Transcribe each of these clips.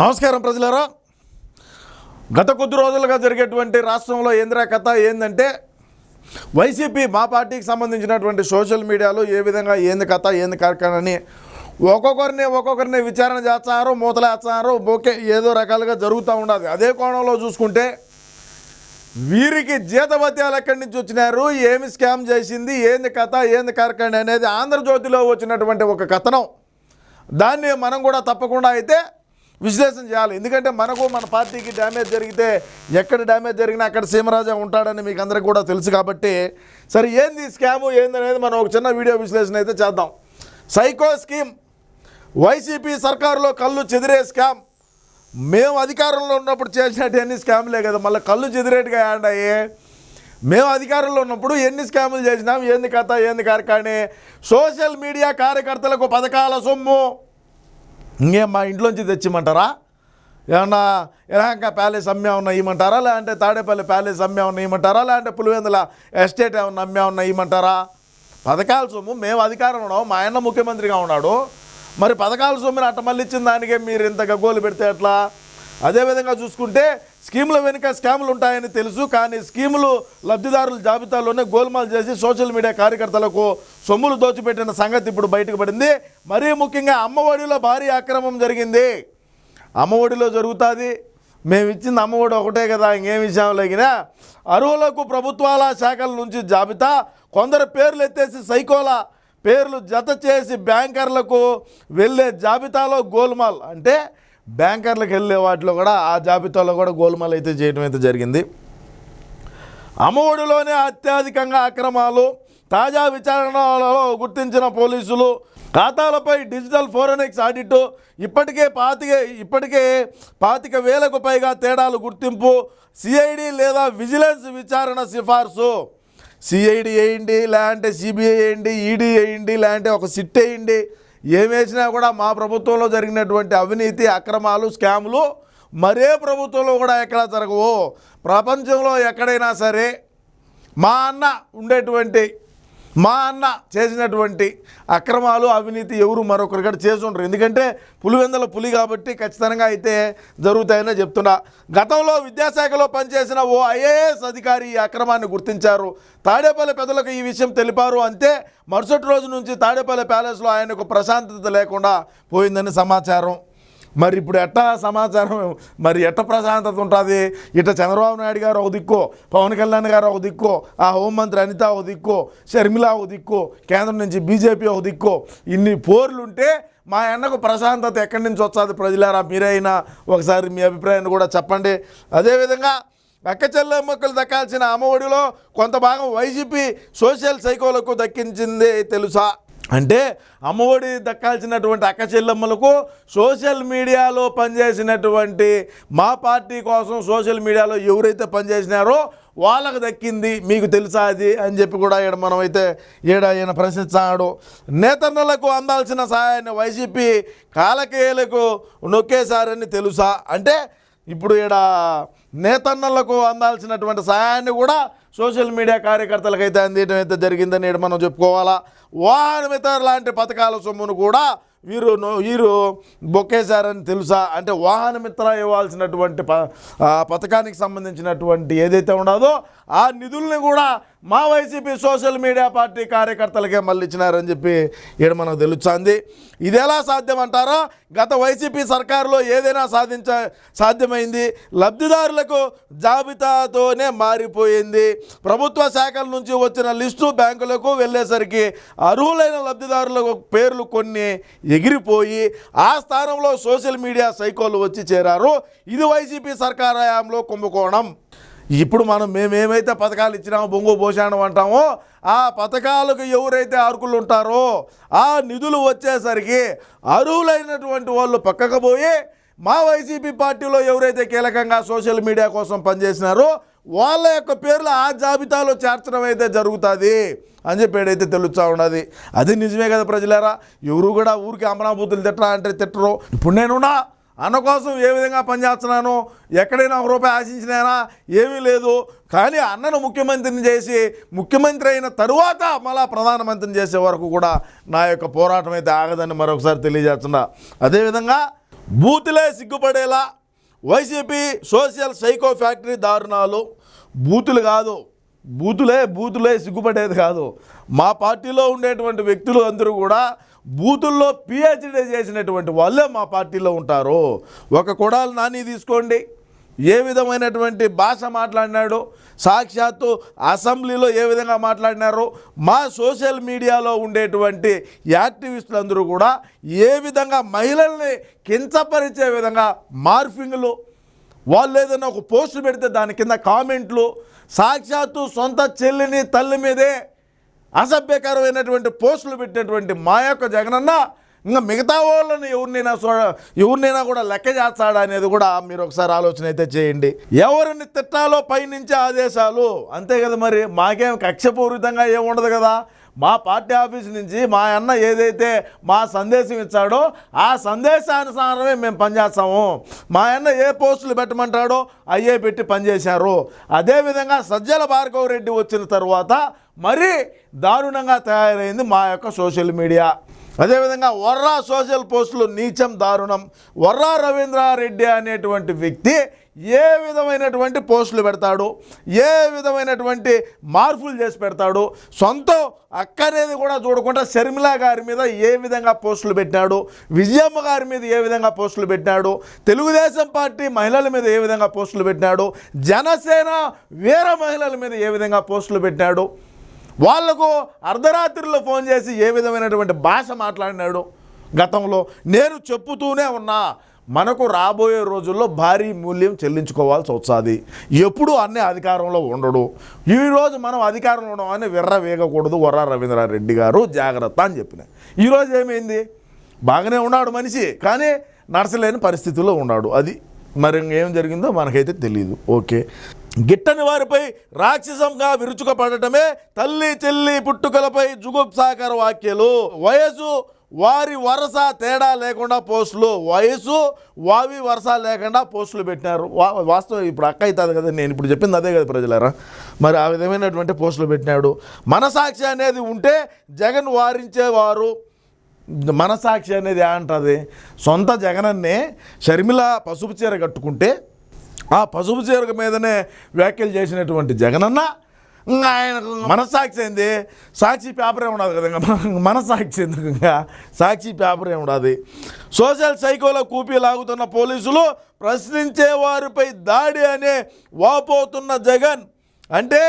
నమస్కారం ప్రజలారా. గత కొద్ది రోజులుగా జరిగేటువంటి రాష్ట్రంలో ఏంద్రా కథ ఏందంటే వైసీపీ మా పార్టీకి సంబంధించినటువంటి సోషల్ మీడియాలో ఏ విధంగా ఏంది కథ ఏంది కార్యక్రమని ఒక్కొక్కరిని ఒక్కొక్కరిని విచారణ చేస్తున్నారు మూతలేస్తున్నారు బోకే ఏదో రకాలుగా జరుగుతూ ఉండదు. అదే కోణంలో చూసుకుంటే వీరికి జీతభత్యాలు ఎక్కడి నుంచి వచ్చినారు ఏమి స్కామ్ చేసింది ఏంది కథ ఏంది కార్యక్రమం అనేది ఆంధ్రజ్యోతిలో వచ్చినటువంటి ఒక కథనం. దాన్ని మనం కూడా తప్పకుండా అయితే విశ్లేషణ చేయాలి. ఎందుకంటే మనకు మన పార్టీకి డ్యామేజ్ జరిగితే ఎక్కడ డ్యామేజ్ జరిగినా అక్కడ సీమరాజా ఉంటాడని మీకు అందరికీ కూడా తెలుసు కాబట్టి సరే ఏంది స్కాము ఏంది అనేది మనం ఒక చిన్న వీడియో విశ్లేషణ అయితే చేద్దాం. Psycho scheme. వైసీపీ సర్కారులో కళ్ళు చెదిరే స్కామ్. మేము అధికారంలో ఉన్నప్పుడు చేసినట్టు ఎన్ని స్కాములే కదా మళ్ళీ కళ్ళు చెదిరేటుగా యాడ్ అయ్యి. మేము అధికారంలో ఉన్నప్పుడు ఎన్ని స్కాములు చేసినాం ఏంది కథ ఏంది కార్యక్రమని సోషల్ మీడియా కార్యకర్తలకు పథకాల సొమ్ము. ఇంకేం మా ఇంట్లోంచి తెచ్చిమంటారా? ఏమన్నా ఎలాంక ప్యాలెస్ అమ్మేమన్నా ఇవ్వమంటారా లేదంటే తాడేపల్లి ప్యాలెస్ అమ్మేమన్నా ఇవ్వమంటారా లేదంటే పులివెందుల ఎస్టేట్ ఏమన్నా అమ్మేమన్నా ఇవ్వమంటారా పథకాల సొమ్ము మేము అధికారం ఉన్నాం మా ఆయన ముఖ్యమంత్రిగా ఉన్నాడు. మరి పథకాల సొమ్ముని అట్ట మళ్ళీ ఇచ్చిన దానికే మీరు ఇంత గగ్గోలు పెడితే ఎట్లా? అదేవిధంగా చూసుకుంటే స్కీముల వెనుక స్కాములు ఉంటాయని తెలుసు కానీ స్కీములు లబ్ధిదారుల జాబితాలోనే గోల్మాల్ చేసి సోషల్ మీడియా కార్యకర్తలకు సొమ్ములు దోచిపెట్టిన సంగతి ఇప్పుడు బయటకు పడింది. మరీ ముఖ్యంగా అమ్మఒడిలో భారీ అక్రమం జరిగింది. అమ్మఒడిలో జరుగుతుంది. మేము ఇచ్చింది అమ్మఒడి ఒకటే కదా ఇంకేం విషయం లేగినా. అరువులకు ప్రభుత్వాల శాఖల నుంచి జాబితా. కొందరు పేర్లు ఎత్తేసి సైకోల. పేర్లు జత చేసి బ్యాంకర్లకు వెళ్ళే జాబితాలో గోల్మాల్. అంటే బ్యాంకర్లకు వెళ్ళే వాటిలో కూడా ఆ జాబితాలో కూడా గోల్మాల్ అయితే చేయడం అయితే జరిగింది. అమ్మఒడిలోనే అత్యధికంగా అక్రమాలు తాజా విచారణలో గుర్తించిన పోలీసులు ఖాతాలపై డిజిటల్ ఫోరెనిక్స్ ఆడిట్ ఇప్పటికే పాతిక ఇప్పటికే పాతిక వేలకు పైగా తేడాలు గుర్తింపు సిఐడి లేదా విజిలెన్స్ విచారణ సిఫార్సు. సిఐడి వేయండి లేదంటే సిబిఐ వేయండి ఈడీ వేయండి లేదంటే ఒక సిట్ వేయండి ఏమేసినా కూడా మా ప్రభుత్వంలో జరిగినటువంటి అవినీతి అక్రమాలు స్కాములు మరే ప్రభుత్వంలో కూడా ఎక్కడా జరగవు. ప్రపంచంలో ఎక్కడైనా సరే మా అన్న ఉండేటువంటి మా అన్న చేసినటువంటి అక్రమాలు అవినీతి ఎవరు మరొకరు కూడా చేసి ఉండరు. ఎందుకంటే పులివెందల పులి కాబట్టి ఖచ్చితంగా అయితే జరుగుతాయనే చెప్తున్నా. గతంలో విద్యాశాఖలో పనిచేసిన ఓ ఐఏఎస్ అధికారి ఈ అక్రమాన్ని గుర్తించారు. తాడేపల్లి పెద్దలకు ఈ విషయం తెలిపారు అంతే మరుసటి రోజు నుంచి తాడేపల్లి ప్యాలెస్లో ఆయనకు ప్రశాంతత లేకుండా పోయిందని సమాచారం. మరి ఇప్పుడు ఎట్టా సమాచారం? మరి ఎట్ట ప్రశాంతత ఉంటుంది? ఇట చంద్రబాబు నాయుడు గారు ఒక దిక్కు పవన్ కళ్యాణ్ గారు ఒక దిక్కో ఆ హోంమంత్రి అనిత ఒక దిక్కు షర్మిల ఒక దిక్కు కేంద్రం నుంచి బీజేపీ ఒక దిక్కు. ఇన్ని పోర్లుంటే మా అన్నకు ప్రశాంతత ఎక్కడి నుంచి వస్తుంది ప్రజలారా? మీరైనా ఒకసారి మీ అభిప్రాయాన్ని కూడా చెప్పండి. అదేవిధంగా అక్క చెల్లెమ్మక్కలు దక్కాల్సిన అమ్మఒడిలో కొంత భాగం వైసీపీ సోషల్ సైకోలకు దక్కించింది తెలుసా? అంటే అమ్మఒడి దక్కాల్సినటువంటి అక్క చెల్లెమ్మలకు సోషల్ మీడియాలో పనిచేసినటువంటి మా పార్టీ కోసం సోషల్ మీడియాలో ఎవరైతే పనిచేసినారో వాళ్ళకు దక్కింది మీకు తెలుసా అది అని చెప్పి కూడా ఈడ మనం అయితే ఈడ ఈయన ప్రశ్నించాడు నేతన్నలకు అందాల్సిన సహాయాన్ని వైసీపీ కాలకేయులకు నొక్కేశారని తెలుసా? అంటే ఇప్పుడు ఈడ నేతన్నలకు అందాల్సినటువంటి సహాయాన్ని కూడా సోషల్ మీడియా కార్యకర్తలకు అయితే అందించడం అయితే జరిగిందని ఈడ మనం చెప్పుకోవాలా. వాహన లాంటి పథకాల సొమ్మును కూడా వీరు వీరు బొక్కేశారని తెలుసా? అంటే వాహన మిత్ర ఇవ్వాల్సినటువంటి ప పథకానికి సంబంధించినటువంటి ఏదైతే ఉండదో ఆ నిధుల్ని కూడా మా వైసీపీ సోషల్ మీడియా పార్టీ కార్యకర్తలకే మళ్ళిచ్చినారని చెప్పి ఇక్కడ మనకు తెలుస్తుంది. ఇది ఎలా సాధ్యమంటారో గత వైసీపీ సర్కారులో ఏదైనా సాధించ సాధ్యమైంది. లబ్ధిదారులకు జాబితాతోనే మారిపోయింది. ప్రభుత్వ శాఖల నుంచి వచ్చిన లిస్టు బ్యాంకులకు వెళ్ళేసరికి అర్హులైన లబ్ధిదారులకు పేర్లు కొన్ని ఎగిరిపోయి ఆ స్థానంలో సోషల్ మీడియా సైకోలు వచ్చి చేరారు. ఇది వైసీపీ సర్కార్ హయాంలో కుంభకోణం. ఇప్పుడు మనం మేమేమైతే పథకాలు ఇచ్చినామో బొంగు పోషాణం అంటామో ఆ పథకాలకు ఎవరైతే అర్హులు ఉంటారో ఆ నిధులు వచ్చేసరికి అర్హులైనటువంటి వాళ్ళు పక్కకు పోయి మా వైసీపీ పార్టీలో ఎవరైతే కీలకంగా సోషల్ మీడియా కోసం పనిచేసినారో వాళ్ళ యొక్క పేర్లు ఆ జాబితాలో చేర్చడం అయితే జరుగుతుంది అని చెప్పి ఏడైతే తెలుస్తూ ఉన్నది. అది నిజమే కదా ప్రజలారా? ఎవరు కూడా ఊరికి అమరాభూతులు తిట్టరా అంటే తిట్టరు. ఇప్పుడు నేనున్నా అన్న కోసం ఏ విధంగా పనిచేస్తున్నాను ఎక్కడైనా ఒక రూపాయి ఆశించినానా ఏమీ లేదు. కానీ అన్నను ముఖ్యమంత్రిని చేసి ముఖ్యమంత్రి అయిన తరువాత మళ్ళా ప్రధానమంత్రిని చేసే వరకు కూడా నా యొక్క పోరాటం అయితే ఆగదని మరొకసారి తెలియజేస్తున్నా. అదేవిధంగా బూతులే సిగ్గుపడేలా వైసీపీ సోషల్ సైకో ఫ్యాక్టరీ దారుణాలు బూతులు కాదు. బూతులే బూతులే సిగ్గుపడేది కాదు. మా పార్టీలో ఉండేటువంటి వ్యక్తులు అందరూ కూడా బూతుల్లో పిహెచ్డీ చేసినటువంటి వాళ్ళే మా పార్టీలో ఉంటారు. ఒక కొడాలి నాని తీసుకోండి. ఏ విధమైనటువంటి భాష మాట్లాడినాడు సాక్షాత్తు అసెంబ్లీలో ఏ విధంగా మాట్లాడినారు మా సోషల్ మీడియాలో ఉండేటువంటి యాక్టివిస్టులందరూ కూడా ఏ విధంగా మహిళల్ని కించపరిచే విధంగా మార్ఫింగ్లు వాళ్ళు ఏదైనా ఒక పోస్ట్ పెడితే దాని కింద కామెంట్లు సాక్షాత్తు సొంత చెల్లిని తల్లి మీదే అసభ్యకరమైనటువంటి పోస్టులు పెట్టినటువంటి మా యొక్క జగనన్న ఇంకా మిగతా వాళ్ళని ఎవరినైనా చూ ఎవరినైనా కూడా లెక్క చేస్తాడా అనేది కూడా మీరు ఒకసారి ఆలోచన అయితే చేయండి. ఎవరిని తిట్టాలో పైనుంచే ఆదేశాలు అంతే కదా మరి? మాకేం కక్షపూరితంగా ఏం ఉండదు కదా? మా పార్టీ ఆఫీస్ నుంచి మా అన్న ఏదైతే మా సందేశం ఇచ్చాడో ఆ సందేశానుసారమే మేము పనిచేస్తాము. మా అన్న ఏ పోస్టులు పెట్టమంటాడో అయ్యే పెట్టి పనిచేశారు. అదేవిధంగా సజ్జల భార్గవరెడ్డి వచ్చిన తర్వాత మరీ దారుణంగా తయారైంది మా యొక్క సోషల్ మీడియా. అదేవిధంగా వర్రా సోషల్ పోస్టులు నీచం దారుణం. వర్రా రవీంద్రారెడ్డి అనేటువంటి వ్యక్తి ఏ విధమైనటువంటి పోస్టులు పెడతాడు? ఏ విధమైనటువంటి మార్పులు చేసి పెడతాడు? సొంతం అక్కనేది కూడా చూడకుండా షర్మిల గారి మీద ఏ విధంగా పోస్టులు పెట్టాడు విజయమ్మ గారి మీద ఏ విధంగా పోస్టులు పెట్టాడు తెలుగుదేశం పార్టీ మహిళల మీద ఏ విధంగా పోస్టులు పెట్టాడు జనసేన వీర మహిళల మీద ఏ విధంగా పోస్టులు పెట్టాడు వాళ్ళకు అర్ధరాత్రిలో ఫోన్ చేసి ఏ విధమైనటువంటి భాష మాట్లాడినాడు? గతంలో నేను చెప్పుతూనే ఉన్నా మనకు రాబోయే రోజుల్లో భారీ మూల్యం చెల్లించుకోవాల్సి వస్తుంది. ఎప్పుడు అన్నీ అధికారంలో ఉండడు. ఈరోజు మనం అధికారంలో ఉండమని విర్ర వేగకూడదు వర్ర రవీంద్రారెడ్డి గారు జాగ్రత్త అని చెప్పిన. ఈరోజు ఏమైంది? బాగానే ఉన్నాడు మనిషి కానీ నడచలేని పరిస్థితుల్లో ఉన్నాడు. అది మరి ఏం జరిగిందో మనకైతే తెలియదు ఓకే. గిట్టని వారిపై రాక్షసంగా విరుచుకపడటమే తల్లి చెల్లి పుట్టుకలపై జుగుప్సాకర వాక్యలు వయసు వారి వరస తేడా లేకుండా పోస్టులు. వయసు వావి వరస లేకుండా పోస్టులు పెట్టినారు. వా- వాస్తవం ఇప్పుడు అక్క అవుతుంది కదా నేను ఇప్పుడు చెప్పింది అదే కదా ప్రజలారా. మరి ఆ విధమైనటువంటి పోస్టులు పెట్టినాడు. మనసాక్షి అనేది ఉంటే జగన్ వారించేవారు. మనసాక్షి అనేది అంటది? సొంత జగనన్నే షర్మిల పసుపు చీర కట్టుకుంటే ఆ పసుపు చీరక మీదనే వ్యాఖ్యలు చేసినటువంటి జగనన్న ఇంకా ఆయనకు మనసాక్షి ఏంది? సాక్షి పేపరే ఉండదు కదా మనస్సాక్షి ఎందుకు ఇంకా సాక్షి పేపరే ఉండదు సోషల్ సైకోలో కూపీ లాగుతున్న పోలీసులు ప్రశ్నించే వారిపై దాడి అనే వాపోతున్న జగన్. అంటే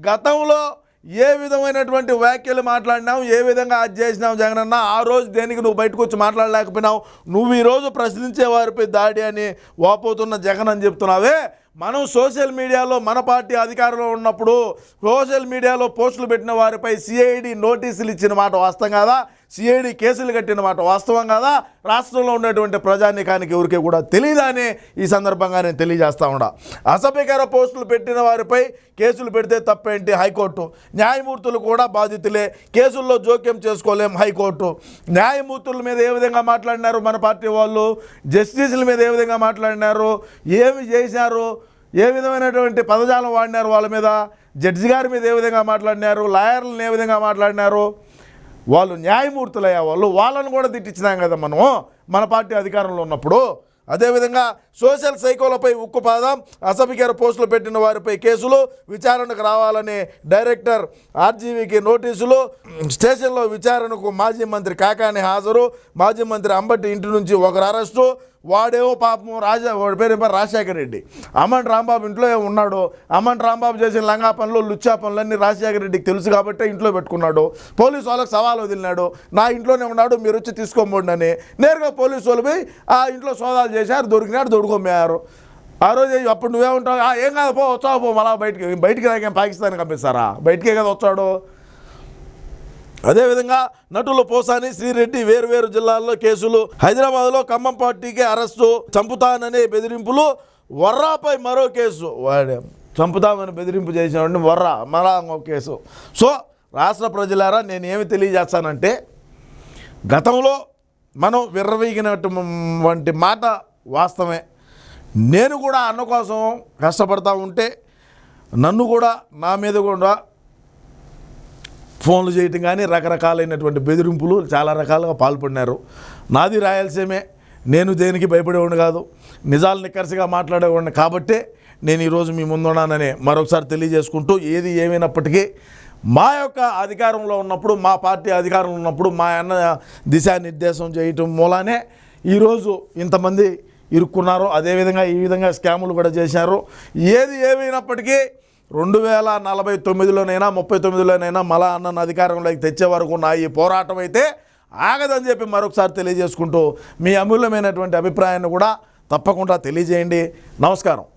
గతంలో ఏ విధమైనటువంటి వ్యాఖ్యలు మాట్లాడినావు ఏ విధంగా అది చేసినావు జగనన్న ఆ రోజు దేనికి నువ్వు బయటకు వచ్చి మాట్లాడలేకపోయినావు? నువ్వు ఈరోజు ప్రశ్నించే వారిపై దాడి అని వాపోతున్న జగన్ అని చెప్తున్నావే? మనం సోషల్ మీడియాలో మన పార్టీ అధికారంలో ఉన్నప్పుడు సోషల్ మీడియాలో పోస్టులు పెట్టిన వారిపై సిఐడి నోటీసులు ఇచ్చిన మాట వాస్తవం కాదా? సిఐడి కేసులు కట్టిన మాట వాస్తవం కాదా? రాష్ట్రంలో ఉన్నటువంటి ప్రజానీకానికి ఎవరికి కూడా తెలియదా అని ఈ సందర్భంగా నేను తెలియజేస్తా ఉన్నా. అసభ్యకర పోస్టులు పెట్టిన వారిపై కేసులు పెడితే తప్పేంటి హైకోర్టు? న్యాయమూర్తులు కూడా బాధితులే. కేసుల్లో జోక్యం చేసుకోలేం హైకోర్టు. న్యాయమూర్తుల మీద ఏ విధంగా మాట్లాడినారు మన పార్టీ వాళ్ళు? జస్టిస్ల మీద ఏ విధంగా మాట్లాడినారు? ఏమి చేశారు? ఏ విధమైనటువంటి పదజాలం వాడినారు వాళ్ళ మీద? జడ్జి గారి మీద ఏ విధంగా మాట్లాడినారు? లాయర్లను ఏ విధంగా మాట్లాడినారు? వాళ్ళు న్యాయమూర్తులయ్యా వాళ్ళు వాళ్ళని కూడా తిట్టించినాం కదా మనం మన పార్టీ అధికారంలో ఉన్నప్పుడు. అదేవిధంగా సోషల్ సైకోలపై ఉక్కుపాదం. అసభ్యకర పోస్టులు పెట్టిన వారిపై కేసులు. విచారణకు రావాలని డైరెక్టర్ ఆర్జీవీకి నోటీసులు. స్టేషన్లో విచారణకు మాజీ మంత్రి కాకాని హాజరు. మాజీ మంత్రి అంబటి ఇంటి నుంచి ఒకరు అరెస్టు. వాడేమో పాపం రాజా వాడి పేరు రాజశేఖర రెడ్డి. అమన్ రాంబాబు ఇంట్లో ఉన్నాడు. అమన్ రాంబాబు చేసిన లంగా పనులు లుచ్చా పనులన్నీ రాజశేఖర రెడ్డికి తెలుసు కాబట్టి ఇంట్లో పెట్టుకున్నాడు. పోలీసు వాళ్ళకి సవాల్ వదిలినాడు. నా ఇంట్లోనే ఉన్నాడు మీరు వచ్చి తీసుకోబోండి అని. నేరుగా పోలీసు వాళ్ళు పోయి ఆ ఇంట్లో సోదాలు చేశారు దొరికినాడు దొడుకోమేయారు ఆ రోజు అప్పుడు నువ్వే ఉంటావు. ఏం కాదు పో వచ్చావు పో మళ్ళా బయటికి బయటికి రాకేం పాకిస్తాన్ పంపిస్తారా బయటికే కదా వచ్చాడు. అదేవిధంగా నటులు పోసాని శ్రీరెడ్డి వేరువేరు జిల్లాల్లో కేసులు. హైదరాబాద్లో ఖమ్మం పార్టీకి అరెస్టు చంపుతాననే బెదిరింపులు. వర్రాపై మరో కేసు. చంపుతామని బెదిరింపు చేసినటువంటి వర్రా మరలా ఇంకో కేసు. సో రాష్ట్ర ప్రజలారా నేను ఏమి తెలియజేస్తానంటే గతంలో మనం విర్రవీగినటువంటి మాట వాస్తవమే. నేను కూడా అన్న కోసం కష్టపడతా ఉంటే నన్ను కూడా నా మీద కూడా ఫోన్లు చేయటం కానీ రకరకాలైనటువంటి బెదిరింపులు చాలా రకాలుగా పాల్పడినారు. నాది రాయలసీమే. నేను దేనికి భయపడేవాడిని కాదు. నిజాలు నిక్కరసిగా మాట్లాడేవాడిని కాబట్టే నేను ఈరోజు మీ ముందున్నానని మరొకసారి తెలియజేసుకుంటూ ఏది ఏమైనప్పటికీ మా యొక్క అధికారంలో ఉన్నప్పుడు మా పార్టీ అధికారంలో ఉన్నప్పుడు మా అన్న దిశానిర్దేశం చేయటం మూలానే ఈరోజు ఇంతమంది ఇరుక్కున్నారు అదేవిధంగా ఈ విధంగా స్కాములు కూడా చేశారు. ఏది ఏమైనప్పటికీ రెండు వేల నలభై తొమ్మిదిలోనైనా ముప్పై తొమ్మిదిలోనైనా మళ్ళా అన్న అధికారంలోకి తెచ్చే వరకు నా ఈ పోరాటం అయితే ఆగదని చెప్పి మరొకసారి తెలియజేసుకుంటూ మీ అమూల్యమైనటువంటి అభిప్రాయాన్ని కూడా తప్పకుండా తెలియజేయండి. నమస్కారం.